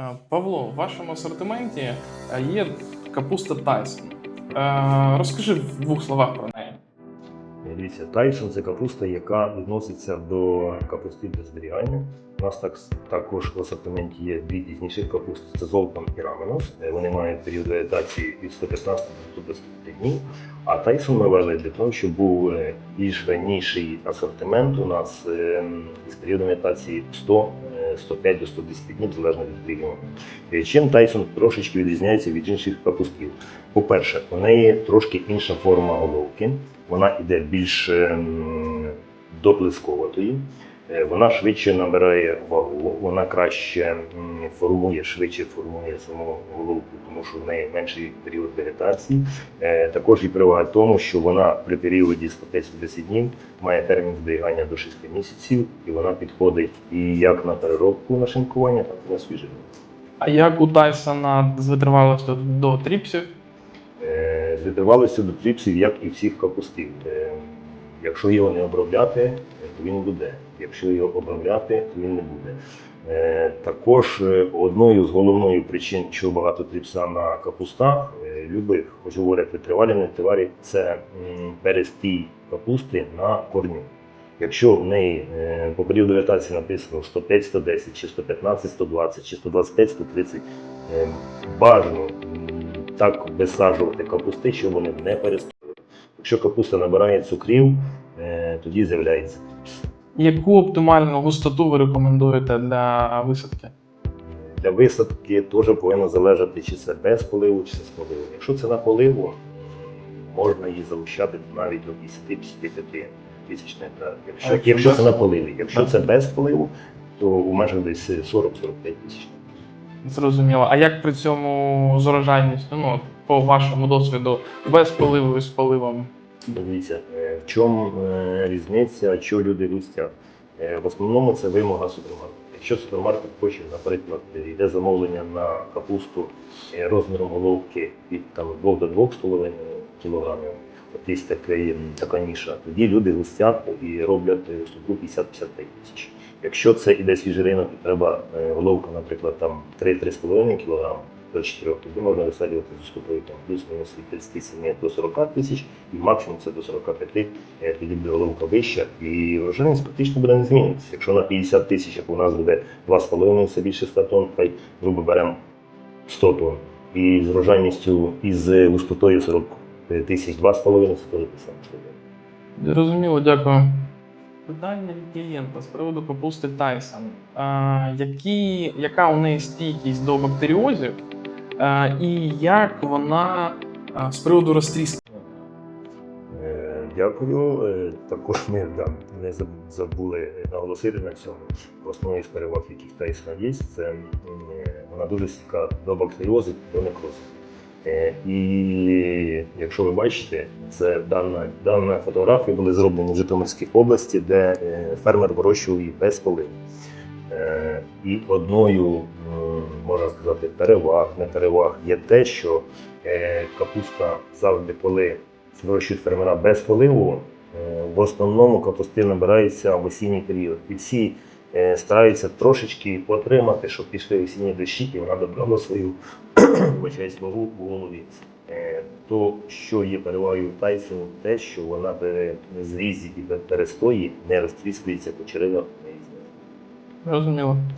Е, Павло, в вашому асортименті е, є капуста Тайсон. Е, Розкажи в двох словах про неї. Дивіться, Тайсон це капуста, яка відноситься до капусти для зберігання. У нас так, також в асортименті є дві пізніших капусти це Золтан і Раменос. Вони мають період вегетації від 115 до 125 днів. А Тайсон ми ввели для того, щоб був більш раніший асортимент у нас з періодом вегетації 100, е, 105 до 110 днів, залежно від регіону. Е, Чим Тайсон трошечки відрізняється від інших пропусків. По-перше, у неї трошки інша форма головки вона йде більш ем, доплесковатою, вона швидше набирає вагу, вона краще формує, швидше формує саму головку, тому що в неї менший період вегетації. Е, Також і перевага в тому, що вона при періоді 110 днів має термін зберігання до 6 місяців, і вона підходить і як на переробку на шинкування, так і на свіжину. А як у Тайсона з до тріпсів? Е, з до тріпсів, як і всіх капустів. Якщо його не обробляти, то він буде. Якщо його обробляти, то він не буде. Е, Також е, одною з головних причин, чого багато тріпса на капустах, е, любих, хоч говорять витривалі, не це перестій капусти на корню. Якщо в неї по періоду вегетації написано 105, 110, чи 115, 120, чи 125, 130, е, бажано так висаджувати капусти, щоб вони не перестали. Якщо капуста набирає цукрів, е, тоді з'являється. Яку оптимальну густоту ви рекомендуєте для висадки? Для висадки теж повинно залежати, чи це без поливу, чи це з поливу. Якщо це на поливу, можна її залучати навіть до 50-55 тисяч гектар. Якщо, якщо якщо це на поливі, якщо Так. це без поливу, то у межах десь 40-45 тисяч. Зрозуміло. А як при цьому з урожайністю? Ну, по вашому досвіду, без поливу і з поливом? Дивіться, е, в чому е, різниця, що люди густять? Е, В основному це вимога супермаркету. Якщо супермаркет хоче, наприклад, йде замовлення на капусту розміром головки від там, 2 до 2,5 кг, такий, така ніша, тоді люди густять і роблять стуку 50-55 тисяч. Якщо це іде свіжий ринок, треба головка, наприклад, там 3-3,5 кг, до 4, тоді можна висаджувати з ступою там плюс-мінус від 37 до 40 тисяч, і максимум це до 45, е, тоді буде головка вища, і врожайність практично буде не змінитися. Якщо на 50 тисяч, як у нас буде 2,5, це більше 100 тонн, хай грубо беремо 100 тонн. І з врожайністю із густотою 40 тисяч 2,5 це теж те саме. Зрозуміло, дякую. Питання від клієнта з приводу капусти Тайсон. А, які, яка у неї стійкість до бактеріозів, і як вона з приводу розтріски? Е, Дякую. Е, Також ми да, не забули наголосити на цьому. Основні з переваг, яких Тайсона є, це вона дуже стійка до бактеріози, до некрозу. Е, І якщо ви бачите, це дана, дана фотографії були зроблені в Житомирській області, де фермер вирощував її без поливу. Е, І одною, можна сказати, переваг, не переваг є те, що е, капуста завжди, коли вирощують фермера без поливу, е, в основному капусти набираються в осінній період. І всі е, стараються трошечки отримати, щоб пішли осінні дощі, і вона добрала свою вагу в голові. То, що є перевагою Тайсону, те, що вона при зрізі і перестої не розтріскується по черевах. Зрозуміло.